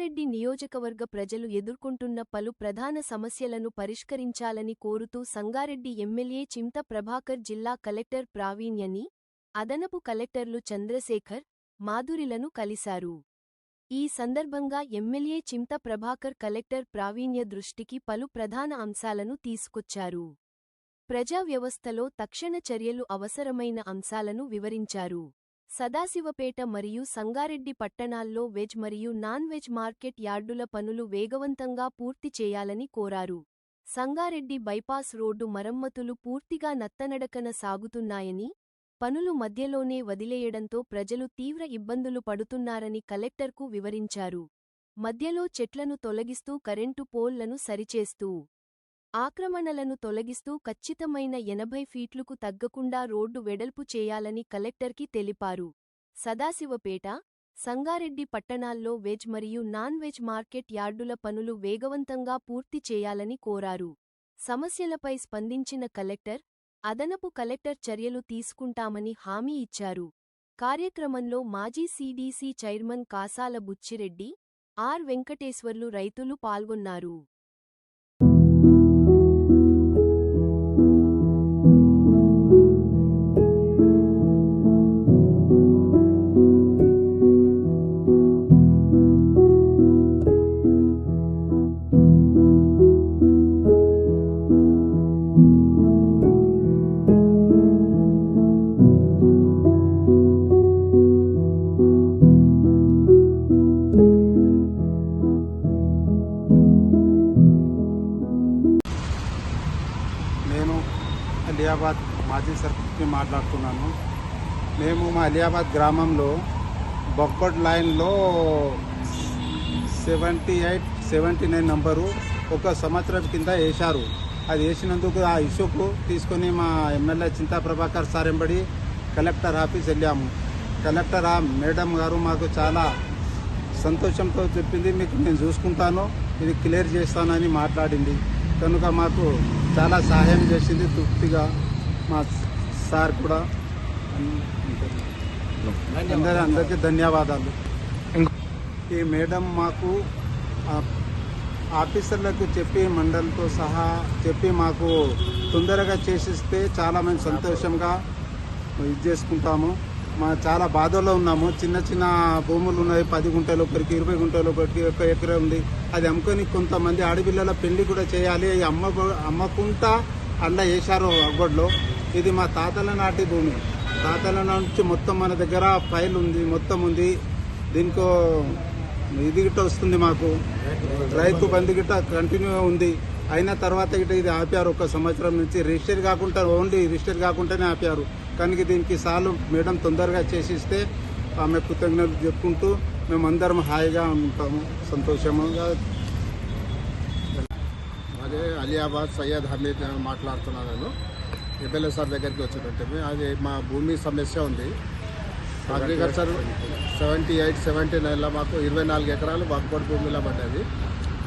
నియోజకవర్గ ప్రజలు ఎదుర్కొంటున్న పలు ప్రధాన సమస్యలను పరిష్కరించాలని కోరుతూ సంగారెడ్డి ఎమ్మెల్యే చింత ప్రభాకర్ జిల్లా కలెక్టర్ ప్రావీణ్యని అదనపు కలెక్టర్లు చంద్రశేఖర్ మాధురిలను కలిశారు. ఈ సందర్భంగా ఎమ్మెల్యే చింత ప్రభాకర్ కలెక్టర్ ప్రావీణ్య దృష్టికి పలు ప్రధాన అంశాలను తీసుకొచ్చారు. ప్రజా వ్యవస్థలో తక్షణ చర్యలు అవసరమైన అంశాలను వివరించారు. సదాశివపేట మరియు సంగారెడ్డి పట్టణాల్లో వెజ్ మరియు నాన్ వెజ్ మార్కెట్ యార్డుల పనులు వేగవంతంగా పూర్తి చేయాలని కోరారు. సంగారెడ్డి బైపాస్ రోడ్డు మరమ్మతులు పూర్తిగా నత్తనడకన సాగుతున్నాయని పనులు మధ్యలోనే వదిలేయడంతో ప్రజలు తీవ్ర ఇబ్బందులు పడుతున్నారని కలెక్టర్కు వివరించారు. మధ్యలో చెట్లను తొలగిస్తూ కరెంటు పోల్లను సరిచేస్తూ ఆక్రమణలను తొలగిస్తూ ఖచ్చితమైన ఎనభై ఫీట్లుకు తగ్గకుండా రోడ్డు వెడల్పు చేయాలని కలెక్టర్కి తెలిపారు. సదాశివపేట సంగారెడ్డి పట్టణాల్లో వెజ్ మరియు నాన్ వెజ్ మార్కెట్ యార్డుల పనులు వేగవంతంగా పూర్తి చేయాలని కోరారు. సమస్యలపై స్పందించిన కలెక్టర్ అదనపు కలెక్టర్ చర్యలు తీసుకుంటామని హామీ ఇచ్చారు. కార్యక్రమంలో మాజీ CDC chairman Kasala Buchireddy R Venkateswarlu రైతులు పాల్గొన్నారు. నేను అలియాబాద్ మాజీ సర్పంచ్ని మాట్లాడుతున్నాను. మేము మా అలియాబాద్ గ్రామంలో బొక్కడ్ లైన్లో seventy eight seventy nine number ఒక సంవత్సరం కింద వేశారు. అది వేసినందుకు ఆ ఇష్యూకు తీసుకొని మా ఎమ్మెల్యే చింతా ప్రభాకర్ సార్ ఎంబడి కలెక్టర్ ఆఫీస్ వెళ్ళాము. కలెక్టర్ ఆ మేడం గారు మాకు చాలా సంతోషంతో చెప్పింది మీకు నేను చూసుకుంటాను ఇది క్లియర్ చేస్తానని మాట్లాడింది. కనుక మాకు చాలా సహాయం చేసింది తృప్తిగా మా సార్ కూడా. అందరి అందరికీ ధన్యవాదాలు. ఈ మేడం మాకు ఆఫీసర్లకు చెప్పి మండలితో సహా చెప్పి మాకు తొందరగా చేసిస్తే చాలా మేము సంతోషంగా ఇది చేసుకుంటాము. మా చాలా బాధల్లో ఉన్నాము. చిన్న చిన్న భూములు ఉన్నాయి. పది గుంటలు ఒకరికి ఇరవై గుంటలు ఒకరికి ఒక ఎకరే ఉంది. అది అమ్ముకొని కొంతమంది ఆడపిల్లల పెళ్ళి కూడా చేయాలి. అమ్మ అమ్మకుంటా అలా వేశారు అగ్గొడ్లో ఇది మా తాతల నాటి భూమి. తాతల నుంచి మొత్తం మన దగ్గర ఫైల్ ఉంది మొత్తం ఉంది. దీనికో ఇది గిట్ట వస్తుంది మాకు. రైతు బంధు గిట్ట కంటిన్యూ ఉంది. అయిన తర్వాత గిట్ట ఇది ఆపారు. ఒక సంవత్సరం నుంచి రిజిస్టర్ కాకుండా ఓన్లీ రిజిస్టర్ కాకుండానే ఆపారు. కనుక దీనికి సాలు మేడం తొందరగా చేసిస్తే ఆమె కృతజ్ఞతలు చెప్పుకుంటూ మేమందరం హాయిగా ఉంటాము సంతోషంగా అదే అలియాబాద్ సయ్యద్ హమీద్ మాట్లాడుతున్నాను నేను ఎమ్మెల్యే సార్ దగ్గరికి వచ్చినట్టు. అది మా భూమి సమస్య ఉంది. అగ్రికల్చర్ సెవెంటీ ఎయిట్ సెవెంటీ నైన్లో మాకు ఇరవై నాలుగు ఎకరాలు వక్బోర్డ్ భూమిలో పడ్డది.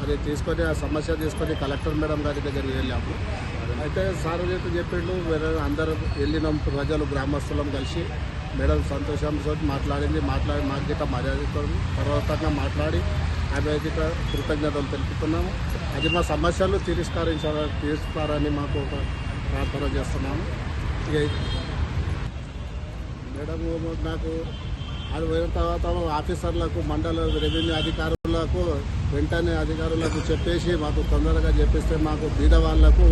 అది తీసుకొని ఆ సమస్య తీసుకొని కలెక్టర్ మేడం గారి దగ్గరికి వెళ్ళాము. అయితే సార్ చేత చెప్పిండు వేరే అందరూ వెళ్ళినాం ప్రజలు గ్రామస్తులం కలిసి. మేడం సంతోషంతో మాట్లాడింది మాట్లాడి మాకు గిట్ట మర్యాదతో తర్వాత మాట్లాడి ఆమె గిట్ట కృతజ్ఞతలు తెలుపుతున్నాము. అది మా సమస్యలు తిరస్కరించాల తీరుస్తారని మాకు ఒక ప్రార్థన చేస్తున్నాము. మేడం నాకు అది పోయిన తర్వాత ఆఫీసర్లకు మండల రెవెన్యూ అధికారులకు వెంటనే అధికారులకు చెప్పేసి మాకు తొందరగా చెప్పిస్తే మాకు బీద వాళ్ళకు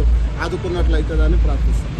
ఆదుకున్నట్లయితుందని ప్రార్థిస్తాం.